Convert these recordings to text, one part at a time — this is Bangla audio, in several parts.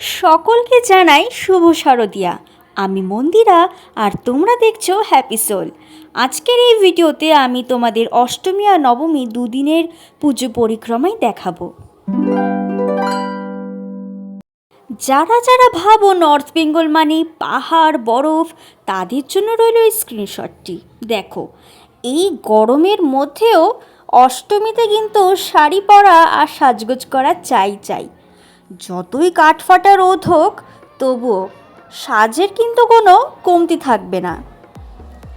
সকলকে জানাই শুভ শারদিয়া। আমি মন্দিরা আর তোমরা দেখছ হ্যাপি সোল আজকের এই ভিডিওতে আমি তোমাদের অষ্টমী আর নবমী দুদিনের পুজো পরিক্রমায় দেখাবো। যারা যারা ভাবো নর্থ বেঙ্গল মানে পাহাড়, বরফ, তাদের জন্য রইল এই স্ক্রিনশটটি দেখো, এই গরমের মধ্যেও অষ্টমীতে কিন্তু শাড়ি পরা আর সাজগোজ করা চাই চাই। যতই কাঠফাটা রোদ হোক, তবুও সাজের কিন্তু কোনো কমতি থাকবে না।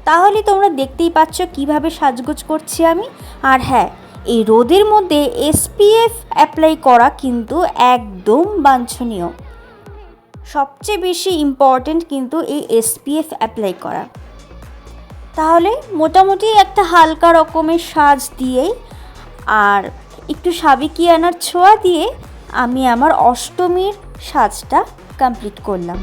তাহলে তোমরা দেখতেই পাচ্ছ কীভাবে সাজগোজ করছি আমি। আর হ্যাঁ এই রোদের মধ্যে এসপিএফ অ্যাপ্লাই করা কিন্তু একদম বাঞ্ছনীয়। সবচেয়ে বেশি ইম্পর্ট্যান্ট কিন্তু এই এসপিএফ অ্যাপ্লাই করা। তাহলে মোটামুটি একটা হালকা রকমের সাজ দিয়েই আর একটু সাবিকিয়ানার ছোঁয়া দিয়ে আমি আমার অষ্টমীর সাজটা কমপ্লিট করলাম।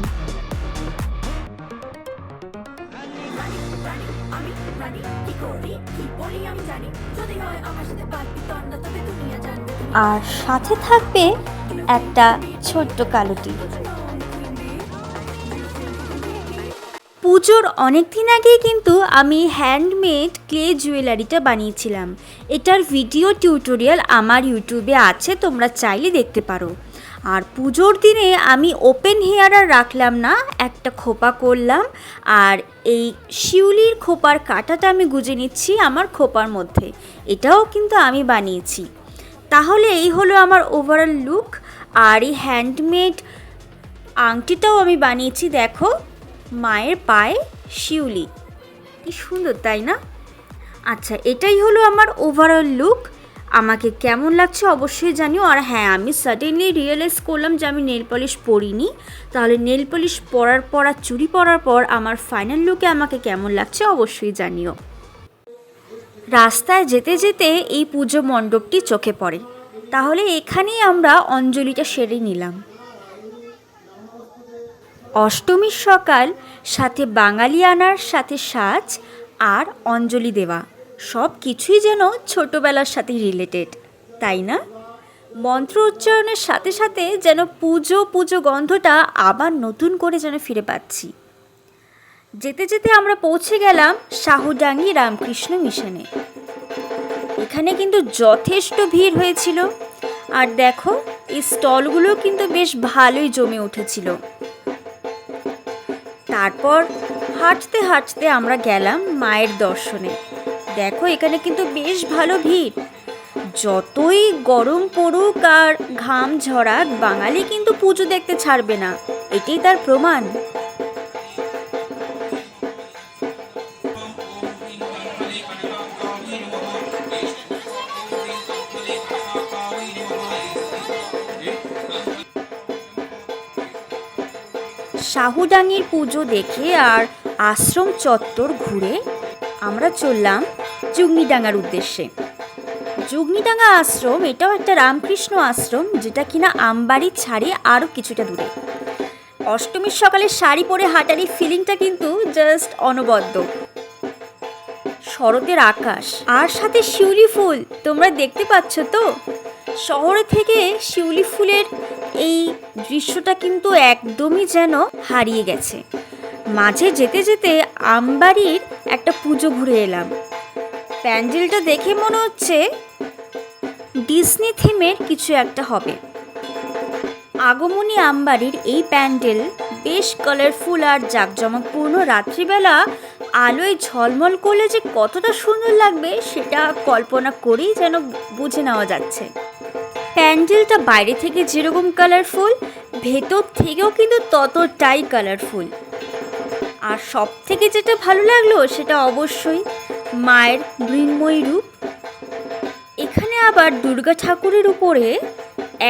আর সাথে থাকবে একটা ছোট্ট কালোটি। পুজোর অনেক দিন আগেই কিন্তু আমি হ্যান্ডমেড ক্লে জুয়েলারিটা বানিয়েছিলাম। এটার ভিডিও টিউটোরিয়াল আমার ইউটিউবে আছে, তোমরা চাইলে দেখতে পারো। আর পুজোর দিনে আমি ওপেন হেয়ার আর রাখলাম না, একটা খোপা করলাম, আর এই শিউলির খোপার কাঁটাটা আমি গুজে নিচ্ছি আমার খোপার মধ্যে। এটাও কিন্তু আমি বানিয়েছি। তাহলে এই হলো আমার ওভারঅল লুক আর এই হ্যান্ডমেড আংটিটাও আমি বানিয়েছি, দেখো। মায়ের পায়ে শিউলি। কি সুন্দর, তাই না? আচ্ছা এটাই হলো আমার ওভারঅল লুক আমাকে কেমন লাগছে অবশ্যই জানিও। আর হ্যাঁ আমি সাডেনলি রিয়েলাইজ করলাম যে আমি নেল পলিশ পরিনি। তাহলে নেল পলিশ পরার পর আর চুরি পরার পর আমার ফাইনাল লুকে আমাকে কেমন লাগছে অবশ্যই জানিও। রাস্তায় যেতে যেতে এই পুজো মণ্ডপটি চোখে পড়ে। তাহলে এখানেই আমরা অঞ্জলিটা সেরে নিলাম। অষ্টমীর সকাল, সাথে বাঙালি আনার সাথে সাজ আর অঞ্জলি দেওয়া। সব কিছুই যেন ছোটোবেলার সাথে রিলেটেড তাই না? মন্ত্র উচ্চারণের সাথে সাথে যেন পুজো পুজো গন্ধটা আবার নতুন করে যেন ফিরে পাচ্ছি। যেতে যেতে আমরা পৌঁছে গেলাম শাহুডাঙ্গি রামকৃষ্ণ মিশনে। এখানে কিন্তু যথেষ্ট ভিড় হয়েছিল। আর দেখো, এই স্টলগুলো কিন্তু বেশ ভালোই জমে উঠেছিল। তারপর হাঁটতে হাঁটতে আমরা গেলাম মায়ের দর্শনে। দেখো, এখানে কিন্তু বেশ ভালো ভিড়। যতই গরম পড়ুক আর ঘাম ঝরাক, বাঙালি কিন্তু পুজো দেখতে ছাড়বে না। এটাই তার প্রমাণ। শাহুডাঙ্গির পুজো দেখে আর আশ্রম চত্বর ঘুরে আমরা চললাম জুগনিডাঙ্গার উদ্দেশ্যে। জুগনিডাঙ্গা আশ্রম এটাও একটা রামকৃষ্ণ আশ্রম যেটা কিনা আমবাড়ি ছাড়ে আরও কিছুটা দূরে। অষ্টমীর সকালে শাড়ি পরে হাঁটার ফিলিংটা কিন্তু জাস্ট অনবদ্য। শরতের আকাশ আর সাথে শিউলি ফুল, তোমরা দেখতে পাচ্ছ তো? শহরে থেকে শিউলি ফুলের এই দৃশ্যটা কিন্তু একদমই যেন হারিয়ে গেছে। মাঝে যেতে যেতে আমবাড়ির একটা পুজো ঘুরে এলাম। প্যান্ডেলটা দেখে মনে হচ্ছে ডিসনি থিমের কিছু একটা হবে। আগমনী আমবাড়ির এই প্যান্ডেল বেশ কালারফুল আর জাঁকজমকপূর্ণ। রাত্রিবেলা আলোয় ঝলমল করলে যে কতটা সুন্দর লাগবে, সেটা কল্পনা করেই যেন বুঝে নেওয়া যাচ্ছে। প্যান্ডেলটা বাইরে থেকে যেরকম কালারফুল ভেতর থেকেও কিন্তু ততটাই কালারফুল আর সব থেকে যেটা ভালো লাগল সেটা অবশ্যই মায়ের মৃন্ময়ী রূপ। এখানে আবার দুর্গা ঠাকুরের উপরে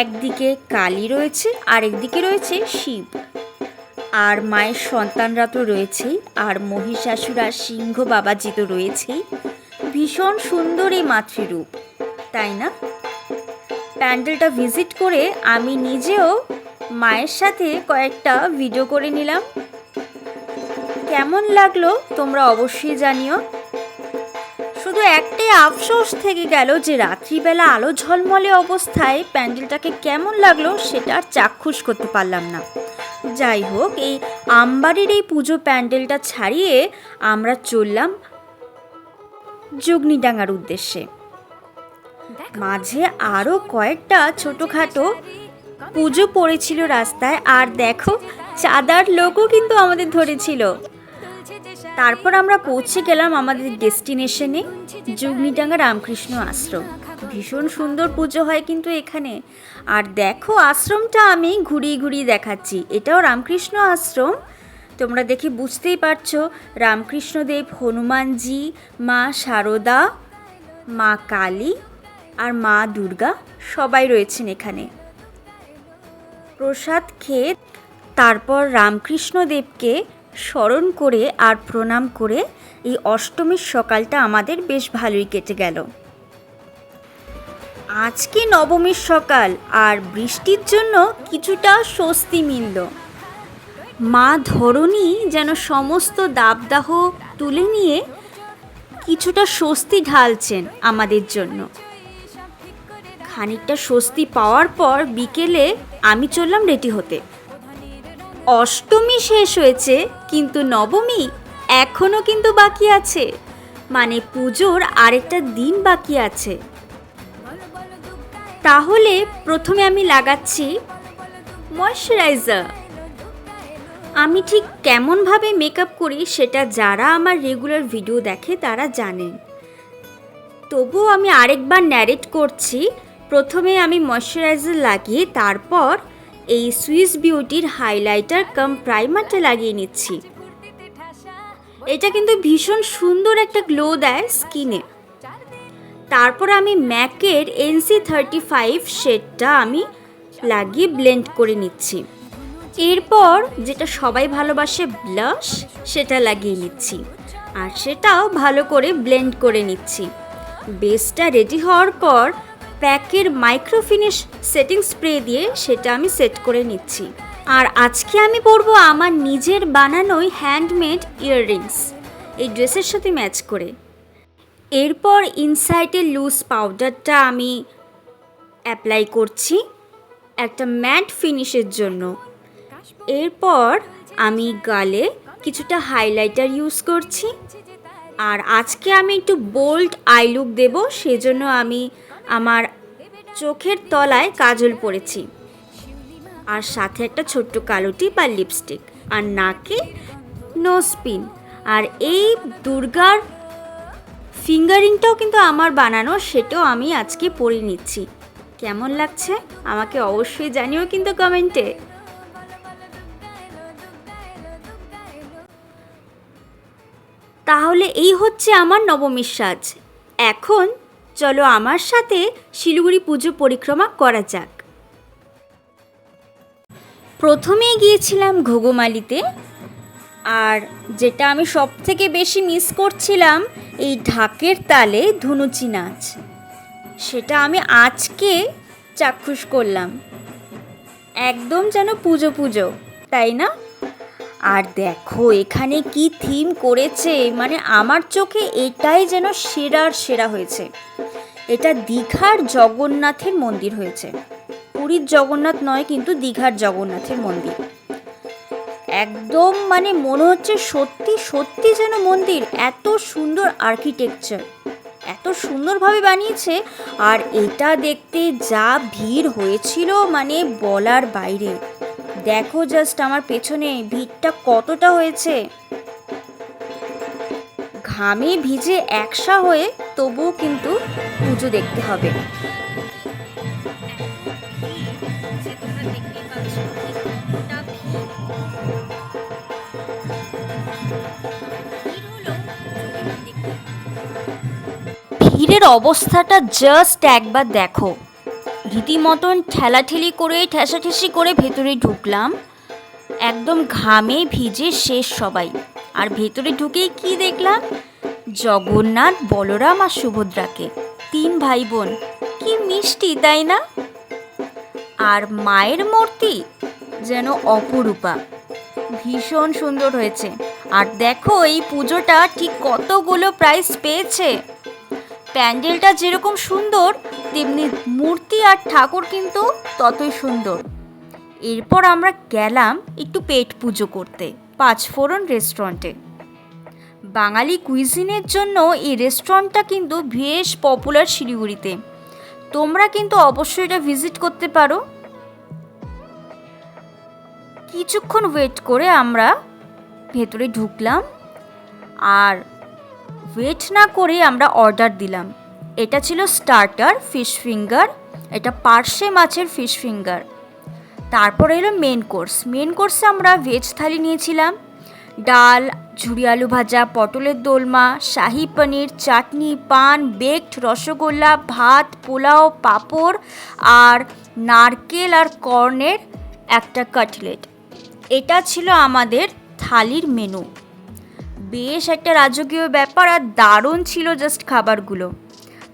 একদিকে কালী রয়েছে আর একদিকে রয়েছে শিব। আর মায়ের সন্তানরা তো রয়েছেই, আর মহিষাসুর সিংহ বাবাজি তো রয়েছেই। ভীষণ সুন্দর এই মাতৃরূপ, তাই না? প্যান্ডেলটা ভিজিট করে আমি নিজেও মায়ের সাথে কয়েকটা ভিডিও করে নিলাম। কেমন লাগল তোমরা অবশ্যই জানিও। শুধু একটাই আফসোস থেকে গেল যে রাত্রিবেলা আলো ঝলমলে অবস্থায় প্যান্ডেলটাকে কেমন লাগল সেটা আর চাক্ষুষ করতে পারলাম না। যাই হোক, এই আমবাড়ির এই পুজো প্যান্ডেলটা ছাড়িয়ে আমরা চললাম যগ্নিডাঙ্গার উদ্দেশ্যে। মাঝে আরও কয়েকটা ছোটোখাটো পুজো পড়েছিল রাস্তায়, আর দেখো, চাঁদার লোকও কিন্তু আমাদের ধরেছিল। তারপর আমরা পৌঁছে গেলাম আমাদের ডেস্টিনেশনে যুগনিডাঙ্গা রামকৃষ্ণ আশ্রম। ভীষণ সুন্দর পুজো হয় কিন্তু এখানে। আর দেখো, আশ্রমটা আমি ঘুরিয়ে ঘুরিয়ে দেখাচ্ছি। এটাও রামকৃষ্ণ আশ্রম। তোমরা দেখে বুঝতেই পারছ, রামকৃষ্ণদেব, হনুমানজি, মা শারদা মা কালী আর মা দুর্গা সবাই রয়েছেন এখানে। প্রসাদ খেয়ে তারপর রামকৃষ্ণদেবকে স্মরণ করে আর প্রণাম করে এই অষ্টমীর সকালটা আমাদের বেশ ভালোই কেটে গেল। আজকে নবমীর সকাল আর বৃষ্টির জন্য কিছুটা স্বস্তি মিলল। মা ধরণী যেন সমস্ত দাবদাহ তুলে নিয়ে কিছুটা স্বস্তি ঢালছেন আমাদের জন্য। খানিকটা স্বস্তি পাওয়ার পর বিকেলে আমি চললাম রেডি হতে। অষ্টমী শেষ হয়েছে, কিন্তু নবমী এখনও কিন্তু বাকি আছে। মানে পুজোর আরেকটা দিন বাকি আছে। তাহলে প্রথমে আমি লাগাচ্ছি ময়শ্চারাইজার। আমি ঠিক কেমনভাবে মেকআপ করি সেটা যারা আমার রেগুলার ভিডিও দেখে তারা জানেন তবুও আমি আরেকবার ন্যারেট করছি প্রথমে আমি ময়শ্চারাইজার লাগিয়ে তারপর এই সুইস বিউটির হাইলাইটার কাম প্রাইমারটা লাগিয়ে নিচ্ছি। এটা কিন্তু ভীষণ সুন্দর একটা গ্লো দেয় স্কিনে তারপর আমি ম্যাকের এনসি থার্টি ফাইভ শেডটা আমি লাগিয়ে ব্লেন্ড করে নিচ্ছি। এরপর যেটা সবাই ভালোবাসে ব্লাশ সেটা লাগিয়ে নিচ্ছি। আর সেটাও ভালো করে ব্লেন্ড করে নিচ্ছি। বেসটা রেডি হওয়ার পর প্যাকের মাইক্রো ফিনিশ সেটিং স্প্রে দিয়ে সেটা আমি সেট করে নিচ্ছি। আর আজকে আমি পরবো আমার নিজের বানানোই হ্যান্ডমেড ইয়াররিংস। এই ড্রেসের সাথে ম্যাচ করে। এরপর ইনসাইটের লুজ পাউডারটা আমি অ্যাপ্লাই করছি একটা ম্যাট ফিনিশের জন্য। এরপর আমি গালে কিছুটা হাইলাইটার ইউজ করছি। আর আজকে আমি একটু বোল্ড আই লুক দেবো, সেজন্য আমি আমার চোখের তলায় কাজল পরেছি। আর সাথে একটা ছোট্ট কালোটি বা লিপস্টিক আর নাকে নোজ পিন আর এই দুর্গার ফিঙ্গারিংটাও কিন্তু আমার বানানো, সেটাও আমি আজকে পরে নিচ্ছি। কেমন লাগছে? আমাকে অবশ্যই জানিও কিন্তু কমেন্টে তাহলে এই হচ্ছে আমার নবমীর সাজ। এখন চলো আমার সাথে শিলিগুড়ি পুজো পরিক্রমা করা যাক। প্রথমেই গিয়েছিলাম ঘুঘুমালিতে, আর যেটা আমি সব থেকে বেশি মিস করছিলাম এই ঢাকের তালে ধুনুচি নাচ। সেটা আমি আজকে চাক্ষুষ করলাম। একদম যেন পুজো পুজো, তাই না? আর দেখো, এখানে কি থিম করেছে? মানে আমার চোখে এটাই যেন সেরার সেরা হয়েছে। এটা দীঘার জগন্নাথের মন্দির হয়েছে। পুরীর জগন্নাথ নয়, কিন্তু দীঘার জগন্নাথের মন্দির। একদম মানে মনে হচ্ছে সত্যি সত্যি যেন মন্দির। এত সুন্দর আর্কিটেকচার এত সুন্দরভাবে বানিয়েছে। আর এটা দেখতে যা ভিড় হয়েছিল মানে বলার বাইরে। দেখো জাস্ট আমার পেছনে ভিড়টা কতটা হয়েছে। ঘামে ভিজে একসা হয়ে তবুও কিন্তু পুজো দেখতে হবে। ভিড়ের অবস্থাটা জাস্ট একবার দেখো। রীতিমতন ঠেলাঠেলি করে, ঠেসাঠেসি করে ভেতরে ঢুকলাম। একদম ঘামে ভিজে শেষ সবাই। আর ভেতরে ঢুকেই কি দেখলাম? জগন্নাথ, বলরাম আর সুভদ্রাকে। তিন ভাই বোন কি মিষ্টি, তাই না? আর মায়ের মূর্তি যেন অপরূপা। ভীষণ সুন্দর হয়েছে। আর দেখো, এই পুজোটা ঠিক কতগুলো প্রাইজ পেয়েছে। প্যান্ডেলটা যেরকম সুন্দর, তেমনি মূর্তি আর ঠাকুর কিন্তু ততই সুন্দর। এরপর আমরা গেলাম একটু পেট পুজো করতে, পাঁচফোড়ন রেস্টুরেন্টে। বাঙালি কুইজিনের জন্য এই রেস্টুরেন্টটা কিন্তু বেশ পপুলার শিলিগুড়িতে। তোমরা কিন্তু অবশ্যই এটা ভিজিট করতে পারো। কিছুক্ষণ ওয়েট করে আমরা ভেতরে ঢুকলাম। আর ওয়েট না করে আমরা অর্ডার দিলাম। এটা ছিল স্টার্টার ফিশ ফিঙ্গার এটা পার্শে মাছের ফিশ ফিঙ্গার তারপর এলো মেন কোর্স মেন কোর্সে আমরা ভেজ থালি নিয়েছিলাম। ডাল ঝুড়ি আলু ভাজা, পটলের দোলমা, শাহি পনির, চাটনি, পান বেকড রসগোল্লা, ভাত, পোলাও, পাঁপড় আর নারকেল আর কর্নের একটা কাটলেট এটা ছিল আমাদের থালির মেনু বেশ একটা রাজকীয় ব্যাপার আর দারুণ ছিল জাস্ট খাবারগুলো।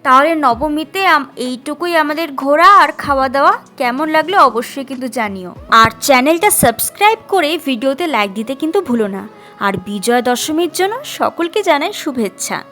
তাহলে নবমীতে এইটুকুই আমাদের ঘোরা আর খাওয়া দাওয়া। কেমন লাগল অবশ্যই কিন্তু জানিও। আর চ্যানেলটা সাবস্ক্রাইব করে ভিডিওতে লাইক দিতে কিন্তু ভুলো না। আর বিজয়া দশমীর জন্য সকলকে জানাই শুভেচ্ছা।